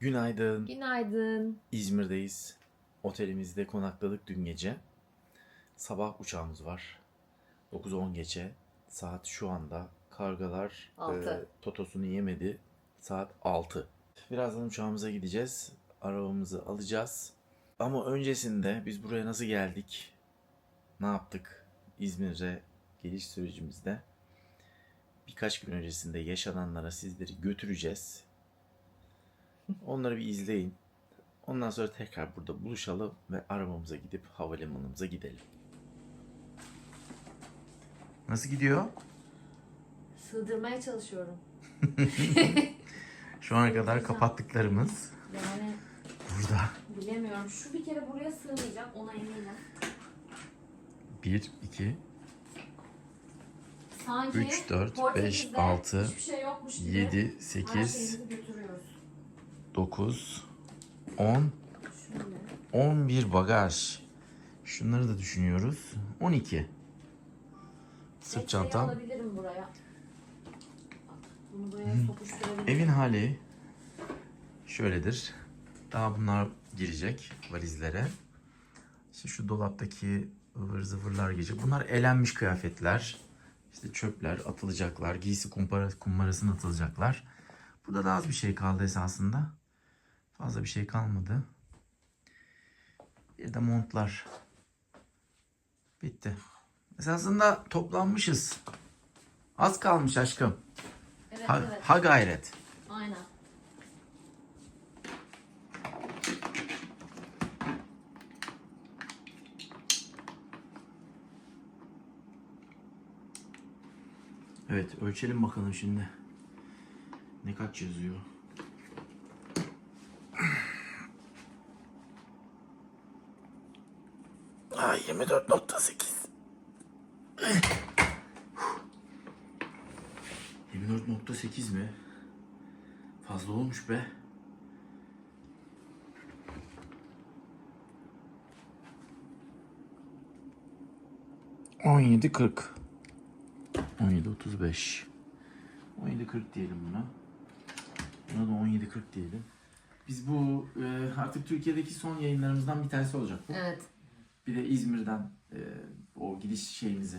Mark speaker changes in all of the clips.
Speaker 1: Günaydın.
Speaker 2: Günaydın.
Speaker 1: İzmir'deyiz. Otelimizde konakladık dün gece. Sabah uçağımız var. 9-10 gece. Saat şu anda kargalar
Speaker 2: Altı.
Speaker 1: e, totosunu yemedi. Saat 6. Birazdan uçağımıza gideceğiz. Arabamızı alacağız. Ama öncesinde biz buraya nasıl geldik? Ne yaptık? İzmir'e geliş sürecimizde birkaç gün öncesinde yaşananlara sizleri götüreceğiz. Onları bir izleyin. Ondan sonra tekrar burada buluşalım ve arabamıza gidip havalimanımıza gidelim. Nasıl gidiyor?
Speaker 2: Sığdırmaya çalışıyorum.
Speaker 1: Şu ana kadar kapattıklarımız
Speaker 2: Yani
Speaker 1: burada.
Speaker 2: bilemiyorum. Şu bir kere buraya sığmayacak. Ona eminim.
Speaker 1: 1, 2,
Speaker 2: Sanki
Speaker 1: 3, 4, 5,
Speaker 2: Portekiz'de
Speaker 1: 6,
Speaker 2: hiçbir şey yokmuş gibi
Speaker 1: 7,
Speaker 2: her
Speaker 1: 8,
Speaker 2: şeyimizi götürüyoruz.
Speaker 1: 9, 10,
Speaker 2: Şöyle.
Speaker 1: 11 bagaj. Şunları da düşünüyoruz. 12. Sırt çantam.
Speaker 2: alabilirim buraya. Bak, Bunu sokuşturabilirim.
Speaker 1: Evin hali şöyledir. Daha bunlar girecek valizlere. İşte şu dolaptaki ıvır zıvırlar girecek. Bunlar elenmiş kıyafetler. İşte çöpler atılacaklar. Giysi kumpara, kumbarasına atılacaklar. Burada da az bir şey kaldı esasında. Fazla bir şey kalmadı. Bir de montlar. Bitti. Esasında toplanmışız. Az kalmış aşkım.
Speaker 2: Evet
Speaker 1: Ha,
Speaker 2: evet.
Speaker 1: ha gayret.
Speaker 2: Aynen.
Speaker 1: Evet ölçelim bakalım şimdi. Ne kaç yazıyor? Aa 24.8 24.8 mi? Fazla olmuş be. On yedi kırk. 17.35 17.40 diyelim buna. Buna da 17.40 diyelim. Biz bu e, artık Türkiye'deki son yayınlarımızdan bir tanesi olacak bu.
Speaker 2: Evet.
Speaker 1: Bir de İzmir'den e, o gidiş şeyimizi.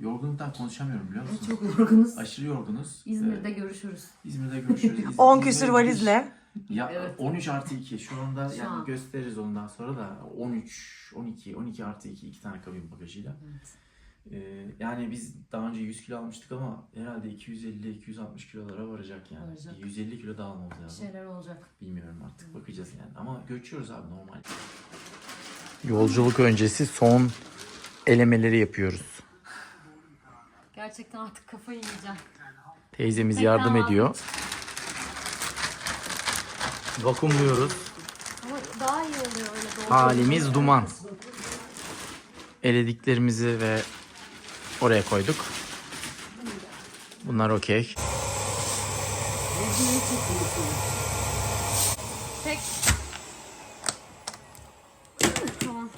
Speaker 1: Yorgunluktan konuşamıyorum biliyor musun?
Speaker 2: Çok yorgunuz.
Speaker 1: Aşırı yorgunuz.
Speaker 2: İzmir'de
Speaker 1: E,
Speaker 2: görüşürüz.
Speaker 1: İzmir'de görüşürüz. İz-
Speaker 3: 10
Speaker 1: İzmir'e
Speaker 3: küsür valizle.
Speaker 1: Ya
Speaker 2: Evet.
Speaker 1: 13 artı 2 şu anda
Speaker 2: Şu
Speaker 1: yani
Speaker 2: an.
Speaker 1: gösteririz ondan sonra da 13, 12, 12 artı 2 iki tane kabin bagajıyla.
Speaker 2: Evet.
Speaker 1: Ee, yani biz daha önce 100 kilo almıştık ama herhalde 250-260 kilolara varacak yani.
Speaker 2: Varacak.
Speaker 1: 150 kilo daha almamız
Speaker 2: Bir
Speaker 1: lazım.
Speaker 2: şeyler olacak.
Speaker 1: Bilmiyorum artık bakacağız yani. Ama göçüyoruz abi normal. Yolculuk öncesi son elemeleri yapıyoruz.
Speaker 2: Gerçekten artık kafayı yiyeceğim.
Speaker 1: Teyzemiz
Speaker 2: Peki,
Speaker 1: yardım
Speaker 2: tamam.
Speaker 1: ediyor. Vakumluyoruz.
Speaker 2: Ama daha iyi oluyor öyle.
Speaker 1: Halimiz duman. Elediklerimizi ve oraya koyduk. Bunlar okey.
Speaker 2: Tek. Tamam.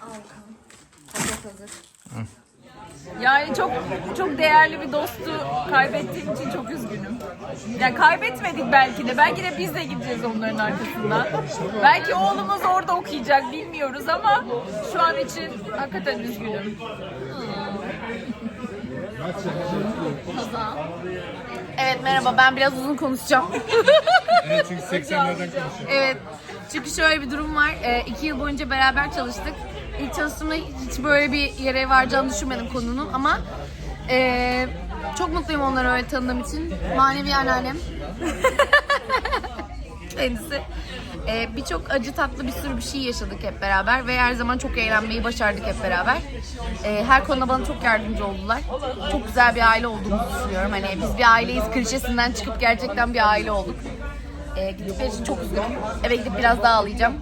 Speaker 2: Al bakalım. Hazır hazır.
Speaker 4: Yani çok çok değerli bir dostu kaybettiğim için çok üzgünüm. Yani kaybetmedik belki de. Belki de biz de gideceğiz onların arkasından. Belki oğlumuz orada okuyacak bilmiyoruz ama şu an için hakikaten üzgünüm. Evet merhaba ben biraz uzun konuşacağım.
Speaker 5: Evet çünkü 80'lerden konuşuyor.
Speaker 4: Evet. Çünkü şöyle bir durum var. Ee, iki yıl boyunca beraber çalıştık. İlk çalıştığımda hiç böyle bir yere varacağını düşünmedim konunun ama ee, çok mutluyum onları öyle tanıdığım için. Manevi anneannem. Kendisi. Ee, Birçok acı tatlı bir sürü bir şey yaşadık hep beraber ve her zaman çok eğlenmeyi başardık hep beraber. Ee, her konuda bana çok yardımcı oldular. Çok güzel bir aile olduğumuzu düşünüyorum. Hani biz bir aileyiz klişesinden çıkıp gerçekten bir aile olduk. Ee, gittikleri için çok üzgünüm. Eve gidip biraz daha ağlayacağım.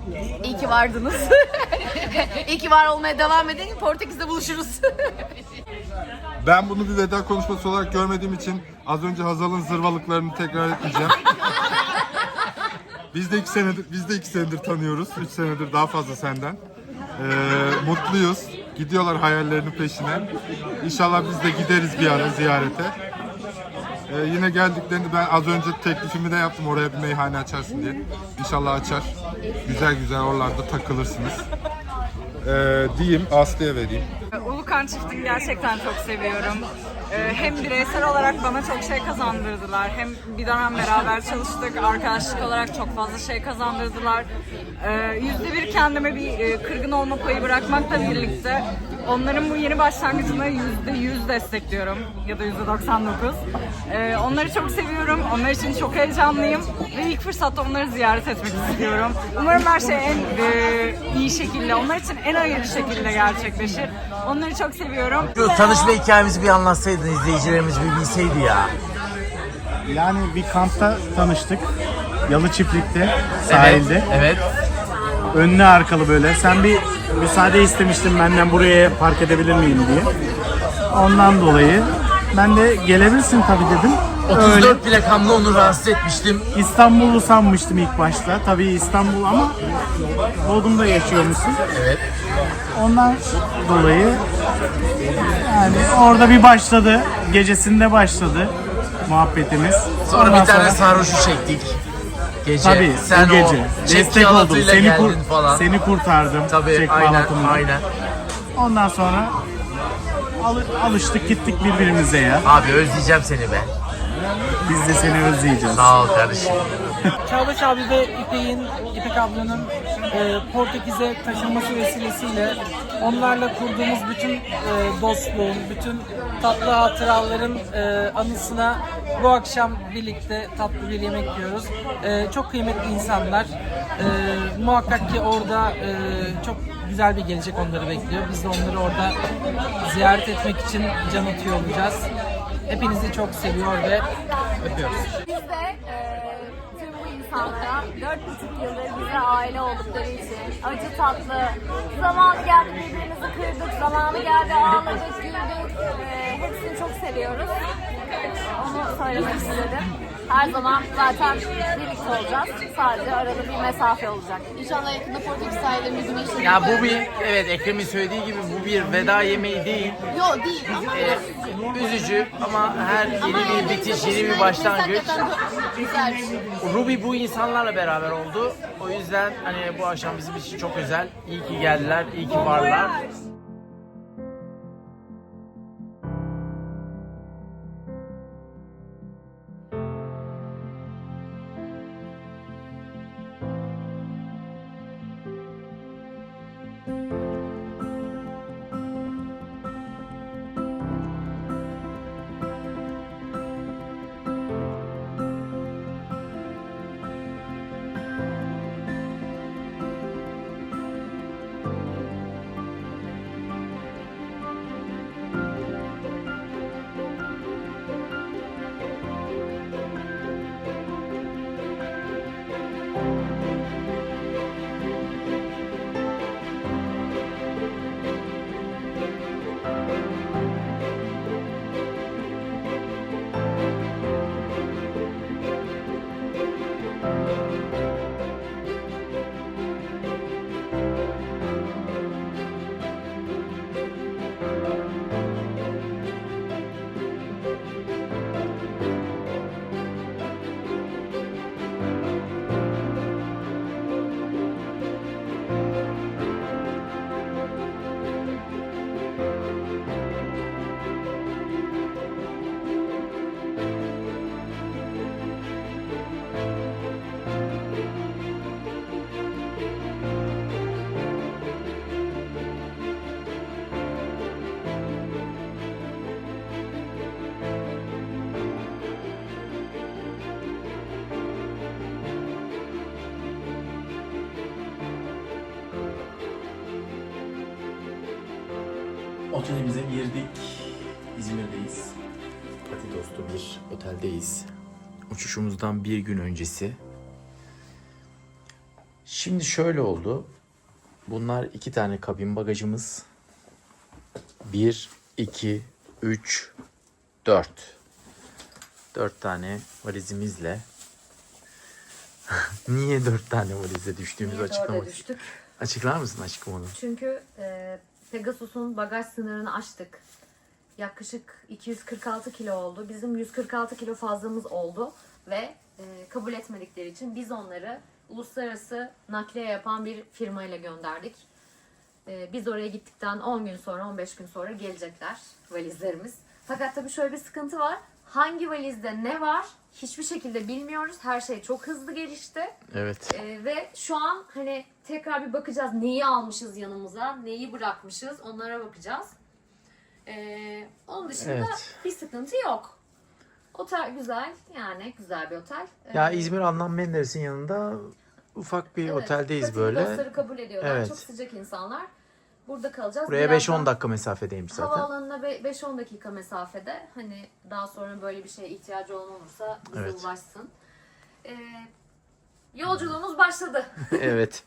Speaker 4: İyi ki vardınız. İyi ki var olmaya devam edin. Portekiz'de buluşuruz.
Speaker 5: Ben bunu bir veda konuşması olarak görmediğim için az önce Hazal'ın zırvalıklarını tekrar etmeyeceğim. Biz de iki senedir, biz de iki senedir tanıyoruz. Üç senedir daha fazla senden. Ee, mutluyuz. Gidiyorlar hayallerinin peşine. İnşallah biz de gideriz bir ara ziyarete. Ee, yine geldiklerinde ben az önce teklifimi de yaptım oraya bir meyhane açarsın diye. İnşallah açar. Güzel güzel oralarda takılırsınız. Ee, diyeyim Aslı'ya vereyim.
Speaker 3: Ulukan çiftini gerçekten çok seviyorum. Ee, Hem bireysel olarak bana çok şey kazandırdılar. Hem bir dönem beraber çalıştık. Arkadaşlık olarak çok fazla şey kazandırdılar. Ee, Yüzde bir kendime bir e, kırgın olma payı bırakmakla birlikte onların bu yeni başlangıcını yüzde yüz destekliyorum. Ya da yüzde 99. Ee, Onları çok seviyorum. Onlar için çok heyecanlıyım. Ve ilk fırsatta onları ziyaret etmek istiyorum. Umarım her şey en e, iyi şekilde, onlar için en hayırlı şekilde gerçekleşir. Onları çok seviyorum.
Speaker 1: Tanışma hikayemizi bir anlatsaydın izleyicilerimiz bir bilseydi ya.
Speaker 6: Yani bir kampta tanıştık. Yalı çiftlikte, sahilde.
Speaker 1: Evet.
Speaker 6: Önlü arkalı böyle. Sen bir müsaade istemiştin benden buraya park edebilir miyim diye. Ondan dolayı ben de gelebilirsin tabii dedim. Öyle
Speaker 1: 34 plakamla onu rahatsız etmiştim.
Speaker 6: İstanbul'u sanmıştım ilk başta. Tabii İstanbul ama Bodrum'da yaşıyormuşsun.
Speaker 1: Evet.
Speaker 6: Ondan dolayı yani orada bir başladı. Gecesinde başladı muhabbetimiz.
Speaker 1: Sonra
Speaker 6: Ondan
Speaker 1: bir tane sarhoşu çektik. Gece.
Speaker 6: Tabii
Speaker 1: Sen
Speaker 6: o gece.
Speaker 1: o
Speaker 6: Destek oldum. Seni, kur-
Speaker 1: falan.
Speaker 6: seni kurtardım.
Speaker 1: Tabii
Speaker 6: çek
Speaker 1: aynen
Speaker 6: bağlatımla.
Speaker 1: aynen.
Speaker 6: Ondan sonra alı- alıştık gittik birbirimize ya.
Speaker 1: Abi özleyeceğim seni be.
Speaker 6: Biz de seni özleyeceğiz.
Speaker 1: Sağ ol kardeşim.
Speaker 7: Çağdaş abi ve İpek'in, İpek ablanın e, Portekiz'e taşınması vesilesiyle onlarla kurduğumuz bütün e, dostluğun, bütün tatlı hatıraların e, anısına bu akşam birlikte tatlı bir yemek yiyoruz. E, çok kıymetli insanlar. E, muhakkak ki orada e, çok güzel bir gelecek onları bekliyor. Biz de onları orada ziyaret etmek için can atıyor olacağız. Hepinizi çok seviyor ve öpüyoruz.
Speaker 8: Biz de eee, tüm bu insanlara dört buçuk yıldır bize aile oldukları için acı tatlı zamanı geldi birbirimizi kırdık, zamanı geldi ağladık, güldük. Eee, hepsini çok seviyoruz. Onu söylemek istedim. Her zaman zaten birlikte olacağız. Sadece arada bir mesafe olacak. İnşallah yakında Portekiz sahillerinde güneşli
Speaker 1: Ya bu bir evet Ekrem'in söylediği gibi bu bir veda yemeği değil.
Speaker 8: Yok değil ama
Speaker 1: Ee, üzücü ama her yeni bir bitiş, yeni bir başlangıç.
Speaker 8: Güzel.
Speaker 1: Ruby bu insanlarla beraber oldu. O yüzden hani bu akşam bizim için çok özel. İyi ki geldiler, iyi ki varlar. Otelimize girdik. İzmir'deyiz. Pati dostu bir oteldeyiz. Uçuşumuzdan bir gün öncesi. Şimdi şöyle oldu. Bunlar iki tane kabin bagajımız. Bir, iki, üç, dört. Dört tane valizimizle. Niye dört tane valize düştüğümüzü açıklamak
Speaker 8: düştük?
Speaker 1: Açıklar mısın aşkım onu?
Speaker 8: Çünkü e, Pegasus'un bagaj sınırını aştık.
Speaker 9: yaklaşık 246 kilo oldu. Bizim 146 kilo fazlamız oldu ve e, kabul etmedikleri için biz onları uluslararası nakliye yapan bir firmayla gönderdik. E, biz oraya gittikten 10 gün sonra 15 gün sonra gelecekler valizlerimiz. Fakat tabii şöyle bir sıkıntı var. Hangi valizde ne var hiçbir şekilde bilmiyoruz. Her şey çok hızlı gelişti.
Speaker 1: Evet.
Speaker 9: Ee, ve şu an hani tekrar bir bakacağız neyi almışız yanımıza, neyi bırakmışız onlara bakacağız. Ee, onun dışında
Speaker 1: Evet.
Speaker 9: bir sıkıntı yok. Otel güzel yani güzel bir otel. Ee,
Speaker 1: Ya İzmir Adnan Menderes'in yanında ufak bir
Speaker 9: evet,
Speaker 1: oteldeyiz
Speaker 9: katili
Speaker 1: böyle.
Speaker 9: dostları kabul ediyorlar.
Speaker 1: Evet.
Speaker 9: Çok sıcak insanlar. Burada kalacağız.
Speaker 1: Buraya
Speaker 9: Birazdan
Speaker 1: 5-10 dakika mesafedeymiş zaten.
Speaker 9: Havaalanına be- 5-10 dakika mesafede. Hani daha sonra böyle bir şeye ihtiyacı olan olursa bize
Speaker 1: Evet.
Speaker 9: ulaşsın. Ee, yolculuğumuz başladı.
Speaker 1: evet.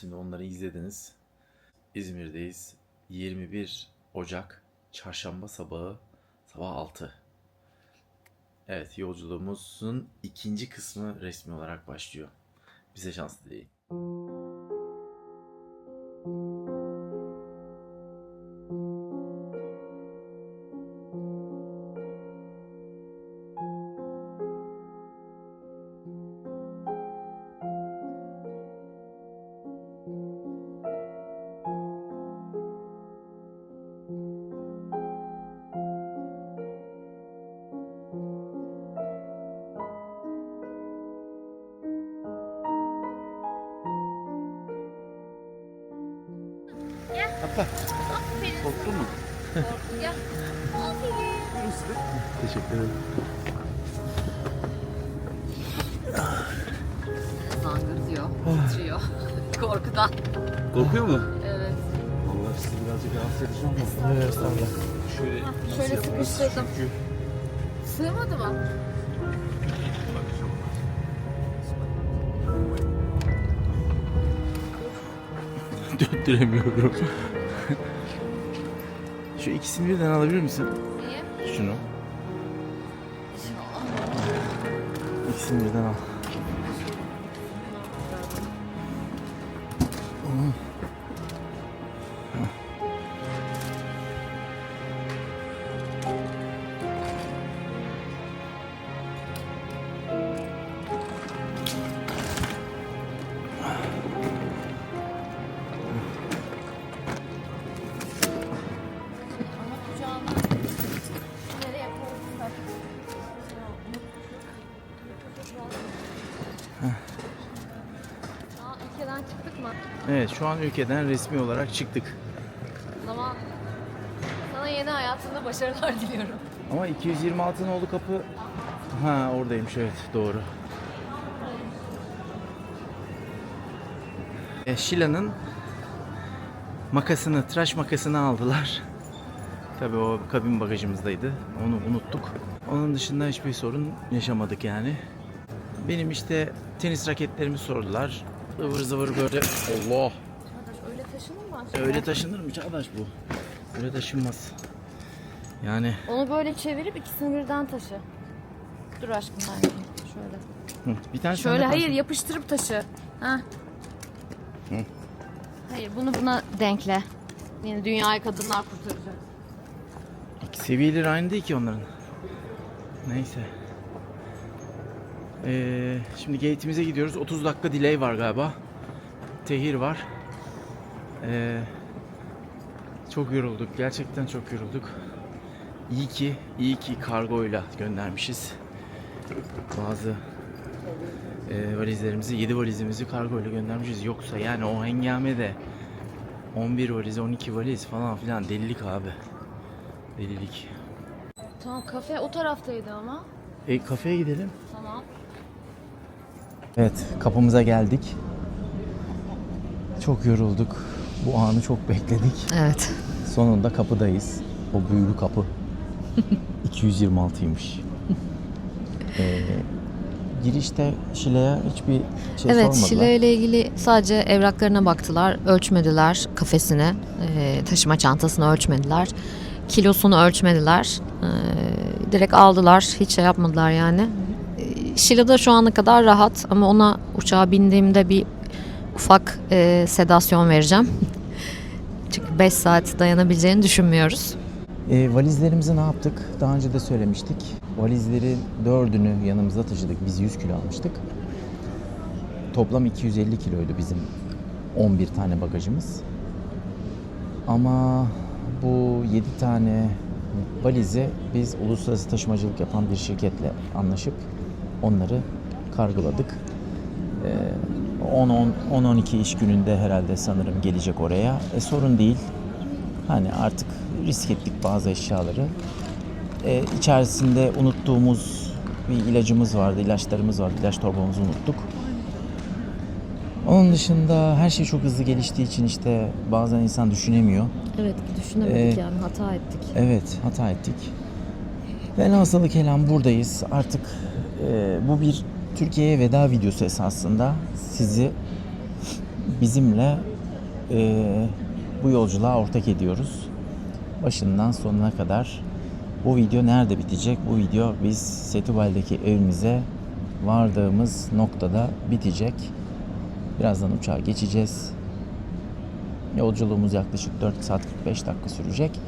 Speaker 1: Şimdi onları izlediniz. İzmir'deyiz. 21 Ocak çarşamba sabahı sabah 6. Evet yolculuğumuzun ikinci kısmı resmi olarak başlıyor. Bize şans dileyin. Korktun mu? Teşekkür ederim.
Speaker 4: Zangır diyor, titriyor. Korkudan.
Speaker 10: Korkuyor mu?
Speaker 4: Evet.
Speaker 10: Allah sizi birazcık rahatsız edeceğim ama.
Speaker 1: Evet, estağfurullah.
Speaker 10: Şöyle,
Speaker 4: Şöyle sıkıştırdım. Sığmadı mı?
Speaker 1: Döndüremiyorum. Şu ikisini birden alabilir misin?
Speaker 4: Niye?
Speaker 1: Şunu. İkisini birden al. Evet şu an ülkeden resmi olarak çıktık.
Speaker 8: Zaman sana yeni hayatında başarılar diliyorum.
Speaker 1: Ama 226 nolu kapı... Ha oradaymış evet doğru. E, Şila'nın makasını, tıraş makasını aldılar. Tabii o kabin bagajımızdaydı. Onu unuttuk. Onun dışında hiçbir sorun yaşamadık yani. Benim işte tenis raketlerimi sordular. Ivır zıvır böyle. Allah.
Speaker 8: Arkadaş öyle taşınır mı aşkım?
Speaker 1: Öyle taşınır mı Çağdaş bu? Öyle taşınmaz. Yani
Speaker 8: Onu böyle çevirip ikisini birden taşı. Dur aşkım ben şöyle.
Speaker 1: hı, bir tane
Speaker 8: Şöyle hayır yapıştırıp taşı. Ha. Hayır bunu buna denkle. Yine dünyayı kadınlar kurtaracak.
Speaker 1: Seviyeleri aynı değil ki onların. Neyse. Ee, şimdi gate'imize gidiyoruz. 30 dakika delay var galiba. Tehir var. Ee, çok yorulduk. Gerçekten çok yorulduk. İyi ki, iyi ki kargoyla göndermişiz. Bazı e, valizlerimizi, 7 valizimizi kargoyla göndermişiz. Yoksa yani o hengamede 11 valiz, 12 valiz falan filan delilik abi. Delilik.
Speaker 8: Tamam kafe o taraftaydı ama.
Speaker 1: E kafeye gidelim. Evet, kapımıza geldik. Çok yorulduk. Bu anı çok bekledik.
Speaker 4: Evet.
Speaker 1: Sonunda kapıdayız. O büyülü kapı. 226'ymış. Ee, girişte Şile'ye hiçbir şey
Speaker 11: evet,
Speaker 1: sormadılar.
Speaker 11: Şile ile ilgili sadece evraklarına baktılar, ölçmediler kafesini, e, taşıma çantasını ölçmediler, kilosunu ölçmediler, e, direkt aldılar, hiç şey yapmadılar yani. Şile'de şu ana kadar rahat ama ona uçağa bindiğimde bir ufak e, sedasyon vereceğim. Çünkü 5 saat dayanabileceğini düşünmüyoruz.
Speaker 1: E, valizlerimizi ne yaptık? Daha önce de söylemiştik. Valizlerin dördünü yanımızda taşıdık. Biz 100 kilo almıştık. Toplam 250 kiloydu bizim 11 tane bagajımız. Ama bu 7 tane valizi biz uluslararası taşımacılık yapan bir şirketle anlaşıp onları kargoladık. Ee, 10-12 iş gününde herhalde sanırım gelecek oraya. E, sorun değil. Hani artık risk ettik bazı eşyaları. Ee, içerisinde unuttuğumuz bir ilacımız vardı, ilaçlarımız vardı. İlaç torbamızı unuttuk. Onun dışında her şey çok hızlı geliştiği için işte bazen insan düşünemiyor.
Speaker 11: Evet düşünemedik
Speaker 1: Ee,
Speaker 11: yani hata ettik.
Speaker 1: Evet, hata ettik. Velhasılı kelam buradayız. Artık e, bu bir Türkiye'ye veda videosu esasında. Sizi bizimle e, bu yolculuğa ortak ediyoruz. Başından sonuna kadar. Bu video nerede bitecek? Bu video biz Setübal'deki evimize vardığımız noktada bitecek. Birazdan uçağa geçeceğiz. Yolculuğumuz yaklaşık 4 saat 45 dakika sürecek.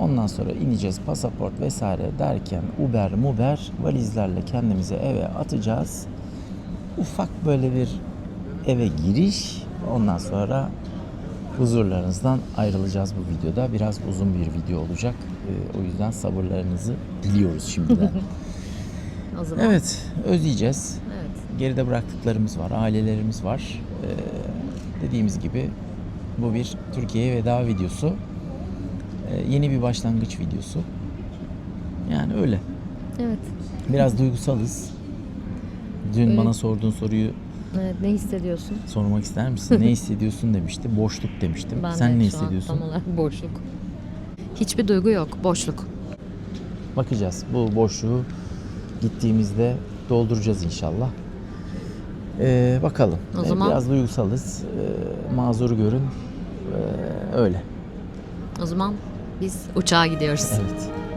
Speaker 1: Ondan sonra ineceğiz pasaport vesaire derken Uber Muber valizlerle kendimizi eve atacağız. Ufak böyle bir eve giriş. Ondan sonra huzurlarınızdan ayrılacağız bu videoda. Biraz uzun bir video olacak. Ee, o yüzden sabırlarınızı diliyoruz şimdiden.
Speaker 11: O zaman
Speaker 1: evet, özleyeceğiz.
Speaker 11: evet.
Speaker 1: Geride bıraktıklarımız var, ailelerimiz var. Ee, dediğimiz gibi bu bir Türkiye'ye veda videosu. Ee, yeni bir başlangıç videosu. Yani öyle.
Speaker 11: Evet.
Speaker 1: Biraz duygusalız. Dün
Speaker 11: Öyle.
Speaker 1: bana sorduğun soruyu
Speaker 11: Evet ne hissediyorsun? sormak
Speaker 1: ister misin? ne hissediyorsun demişti. Boşluk demiştim.
Speaker 11: Ben
Speaker 1: Sen
Speaker 11: de
Speaker 1: ne
Speaker 11: şu an
Speaker 1: hissediyorsun?
Speaker 11: tam olarak boşluk. Hiçbir duygu yok. Boşluk.
Speaker 1: Bakacağız. Bu boşluğu gittiğimizde dolduracağız inşallah. Ee, bakalım.
Speaker 11: O
Speaker 1: Ee,
Speaker 11: zaman-
Speaker 1: Biraz duygusalız. Ee, mazur görün. Ee, öyle.
Speaker 11: O zaman biz uçağa gidiyoruz.
Speaker 1: Evet.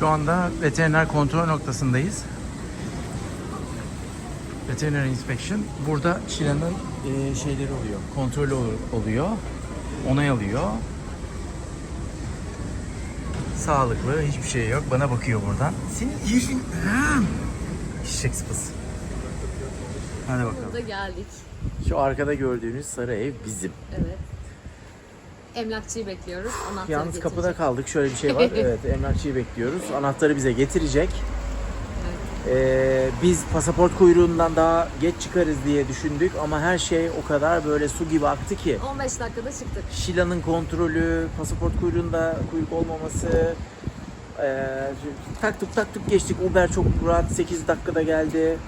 Speaker 1: Şu anda veteriner kontrol noktasındayız. Veteriner inspection. Burada Şilan'ın e, şeyleri oluyor. Kontrolü ol- oluyor. Onay alıyor. Sağlıklı, hiçbir şey yok. Bana bakıyor buradan. Senin yüzün... Şişek sıpası. Hadi bakalım.
Speaker 9: Burada geldik.
Speaker 1: Şu arkada gördüğünüz sarı ev bizim.
Speaker 9: Evet. Emlakçıyı bekliyoruz. Anahtarı
Speaker 1: Yalnız
Speaker 9: getirecek.
Speaker 1: kapıda kaldık. Şöyle bir şey var. Evet, emlakçıyı bekliyoruz. Anahtarı bize getirecek. Ee, biz pasaport kuyruğundan daha geç çıkarız diye düşündük ama her şey o kadar böyle su gibi aktı ki.
Speaker 9: 15 dakikada çıktık.
Speaker 1: Şila'nın kontrolü, pasaport kuyruğunda kuyruk olmaması, ee, taktık taktık geçtik. Uber çok rahat 8 dakikada geldi.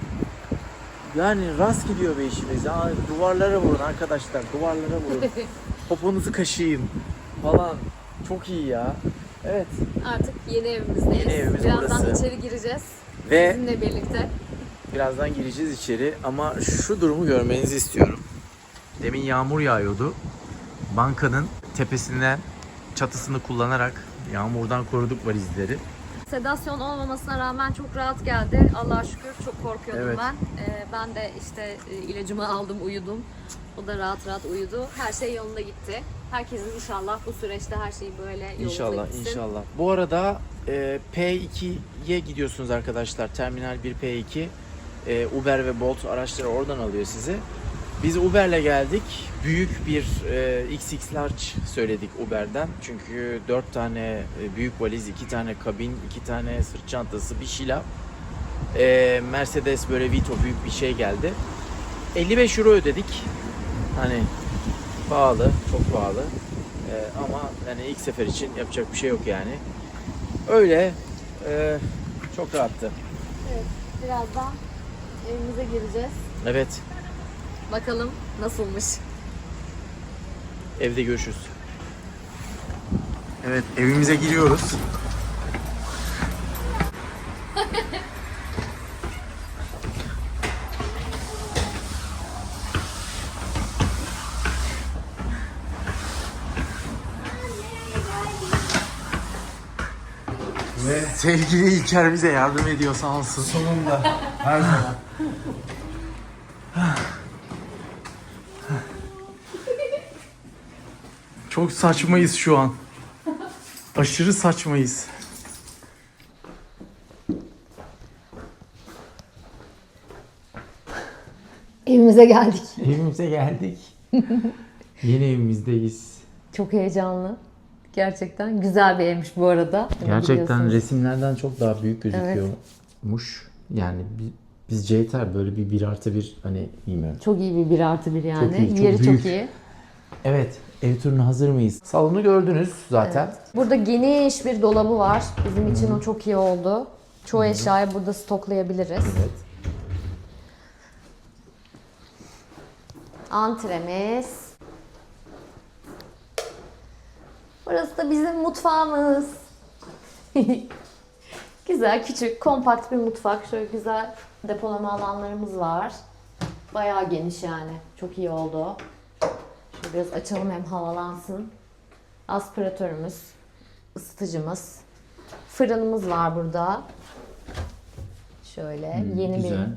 Speaker 1: Yani rast gidiyor be işimiz. Ya, duvarlara vurun arkadaşlar, duvarlara vurun. Poponuzu kaşıyın falan. Çok iyi ya. Evet.
Speaker 9: Artık yeni evimizdeyiz.
Speaker 1: Yeni evimiz
Speaker 9: Birazdan
Speaker 1: burası.
Speaker 9: içeri gireceğiz.
Speaker 1: Ve
Speaker 9: Sizinle birlikte.
Speaker 1: Birazdan gireceğiz içeri ama şu durumu görmenizi istiyorum. Demin yağmur yağıyordu. Bankanın tepesinden çatısını kullanarak yağmurdan koruduk valizleri.
Speaker 11: Sedasyon olmamasına rağmen çok rahat geldi. Allah'a şükür çok korkuyordum
Speaker 1: Evet.
Speaker 11: ben. Ee, ben de işte e, ilacımı aldım, uyudum. O da rahat rahat uyudu. Her şey yolunda gitti. Herkesin inşallah bu süreçte her şey böyle yolunda
Speaker 1: İnşallah
Speaker 11: gitsin.
Speaker 1: inşallah. Bu arada e, P2'ye gidiyorsunuz arkadaşlar. Terminal 1 P2. E, Uber ve Bolt araçları oradan alıyor sizi. Biz Uber'le geldik. Büyük bir e, XX Large söyledik Uber'den. Çünkü 4 tane e, büyük valiz, 2 tane kabin, 2 tane sırt çantası, bir şila. E, Mercedes böyle Vito büyük bir şey geldi. 55 euro ödedik. Hani pahalı, çok pahalı. Ee, ama yani ilk sefer için yapacak bir şey yok yani. Öyle e, çok rahattı.
Speaker 11: Birazdan evimize gireceğiz.
Speaker 1: Evet,
Speaker 11: Bakalım nasılmış.
Speaker 1: evde görüşürüz. Evet, evimize giriyoruz. Ve sevgili İlker bize yardım ediyor sağ olsun.
Speaker 6: Sonunda. Her zaman.
Speaker 1: Çok saçmayız şu an. Aşırı saçmayız.
Speaker 9: Evimize geldik.
Speaker 1: Evimize geldik. Yeni evimizdeyiz.
Speaker 9: Çok heyecanlı. Gerçekten güzel bir evmiş bu arada.
Speaker 1: Gerçekten resimlerden çok daha büyük gözüküyormuş. Yani bi- bizce yeter böyle bir 1 artı 1 hani bilmiyorum.
Speaker 9: Çok iyi bir 1 artı 1 yani.
Speaker 1: Çok iyi, çok
Speaker 9: Yeri
Speaker 1: büyük.
Speaker 9: çok iyi.
Speaker 1: Evet ev turuna hazır mıyız? Salonu gördünüz zaten.
Speaker 9: Burada geniş bir dolabı var. Bizim için o çok iyi oldu. Çoğu eşyayı burada stoklayabiliriz.
Speaker 1: Evet.
Speaker 9: Antremiz. Burası da bizim mutfağımız. güzel, küçük, kompakt bir mutfak. Şöyle güzel depolama alanlarımız var. Bayağı geniş yani. Çok iyi oldu. Biraz açalım hem havalansın. Aspiratörümüz, ısıtıcımız, fırınımız var burada. Şöyle yeni
Speaker 1: güzel.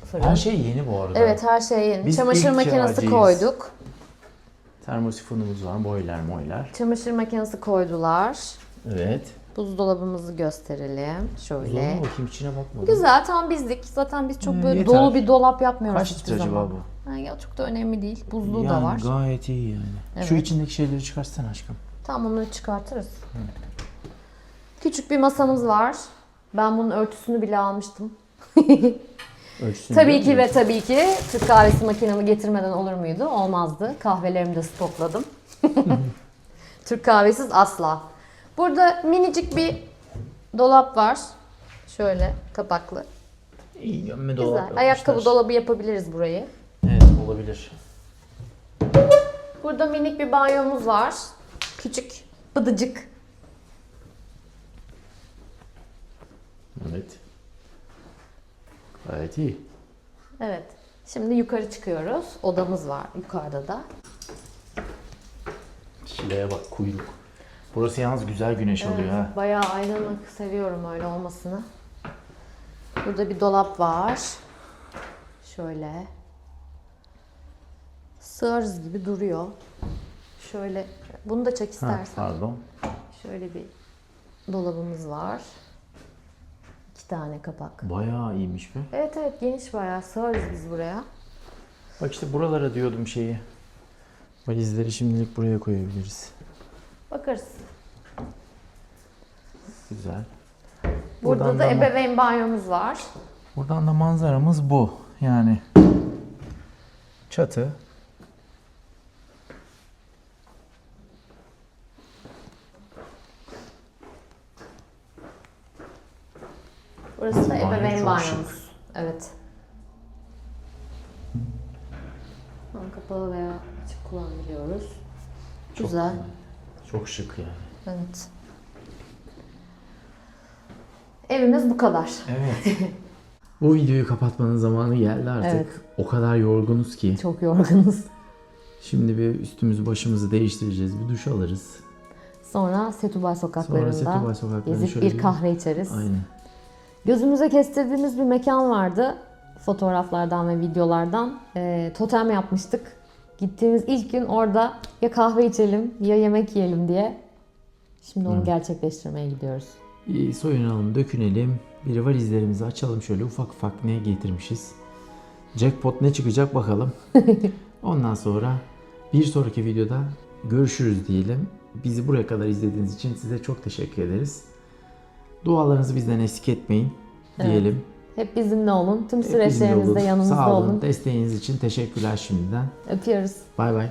Speaker 9: bir fırın.
Speaker 1: Her şey yeni bu arada.
Speaker 9: Evet her şey yeni.
Speaker 1: Biz
Speaker 9: Çamaşır makinesi
Speaker 1: kiracıyız.
Speaker 9: koyduk.
Speaker 1: Termosifonumuz var, boiler moiler.
Speaker 9: Çamaşır makinesi koydular.
Speaker 1: Evet.
Speaker 9: Buzdolabımızı gösterelim. Şöyle.
Speaker 1: Zoruna bakayım içine bakmadım.
Speaker 9: Güzel tam bizlik. Zaten biz çok
Speaker 1: Hmm,
Speaker 9: böyle
Speaker 1: yeter.
Speaker 9: dolu bir dolap yapmıyoruz
Speaker 1: Kaç
Speaker 9: hiçbir
Speaker 1: litre acaba bu?
Speaker 9: Ha, ya çok da önemli değil. Buzluğu
Speaker 1: yani
Speaker 9: da var.
Speaker 1: gayet iyi yani. Şu
Speaker 9: Evet.
Speaker 1: içindeki şeyleri çıkarsana aşkım.
Speaker 9: Tamam onları çıkartırız. Küçük bir masamız var. Ben bunun örtüsünü bile almıştım.
Speaker 1: Ölçüsünü
Speaker 9: Tabii
Speaker 1: biliyor
Speaker 9: ki ve
Speaker 1: musun?
Speaker 9: tabii ki Türk kahvesi makinemi getirmeden olur muydu? Olmazdı. Kahvelerimi de stokladım. Türk kahvesiz asla. Burada minicik bir dolap var. Şöyle kapaklı.
Speaker 1: İyi gömme dolap
Speaker 9: Güzel. Ayakkabı dolabı yapabiliriz burayı.
Speaker 1: Evet olabilir.
Speaker 9: Burada minik bir banyomuz var. Küçük, bıdıcık.
Speaker 1: Evet. Gayet iyi.
Speaker 9: Evet. Şimdi yukarı çıkıyoruz. Odamız var yukarıda da.
Speaker 1: Şileye bak kuyruk. Burası yalnız güzel güneş oluyor ha.
Speaker 9: Bayağı aydınlık. Seviyorum öyle olmasını. Burada bir dolap var. Şöyle. Sığarız gibi duruyor. Şöyle. Bunu da çek
Speaker 1: Ha,
Speaker 9: istersen.
Speaker 1: pardon.
Speaker 9: Şöyle bir dolabımız var. İki tane kapak.
Speaker 1: Bayağı iyiymiş be.
Speaker 9: Evet evet geniş bayağı. Sığarız biz buraya.
Speaker 1: Bak işte buralara diyordum şeyi. Valizleri şimdilik buraya koyabiliriz.
Speaker 9: Bakarız.
Speaker 1: Güzel.
Speaker 9: Burada
Speaker 1: Buradan
Speaker 9: da
Speaker 1: da
Speaker 9: ebeveyn banyomuz var.
Speaker 1: Buradan da manzaramız bu. Yani çatı.
Speaker 9: Burası da
Speaker 1: Banyo
Speaker 9: ebeveyn
Speaker 1: çok
Speaker 9: banyomuz. Evet. Kapalı veya açık kullanabiliyoruz.
Speaker 1: Çok
Speaker 9: Güzel.
Speaker 1: Çok şık yani.
Speaker 9: Evet. Evimiz bu kadar.
Speaker 1: Evet. Bu videoyu kapatmanın zamanı geldi artık.
Speaker 9: Evet.
Speaker 1: O kadar yorgunuz ki.
Speaker 9: Çok yorgunuz.
Speaker 1: Şimdi bir üstümüzü başımızı değiştireceğiz. Bir duş alırız.
Speaker 9: Sonra Setubay sokaklarında
Speaker 1: Sonra Setubay sokaklarında
Speaker 9: gezip bir kahve içeriz.
Speaker 1: Aynen.
Speaker 9: Gözümüze kestirdiğimiz bir mekan vardı. Fotoğraflardan ve videolardan. Ee, totem yapmıştık. Gittiğimiz ilk gün orada ya kahve içelim ya yemek yiyelim diye. Şimdi onu
Speaker 1: Evet.
Speaker 9: gerçekleştirmeye gidiyoruz.
Speaker 1: Bir soyunalım, dökünelim. Bir valizlerimizi açalım şöyle ufak ufak ne getirmişiz. Jackpot ne çıkacak bakalım. Ondan sonra bir sonraki videoda görüşürüz diyelim. Bizi buraya kadar izlediğiniz için size çok teşekkür ederiz. Dualarınızı bizden eksik etmeyin diyelim.
Speaker 9: Hep bizimle olun. Tüm
Speaker 1: Hep bizimle
Speaker 9: süreçlerimizde
Speaker 1: olun.
Speaker 9: yanımızda
Speaker 1: Sağ olun.
Speaker 9: olun.
Speaker 1: Desteğiniz için teşekkürler şimdiden.
Speaker 9: Öpüyoruz.
Speaker 1: Bay bay.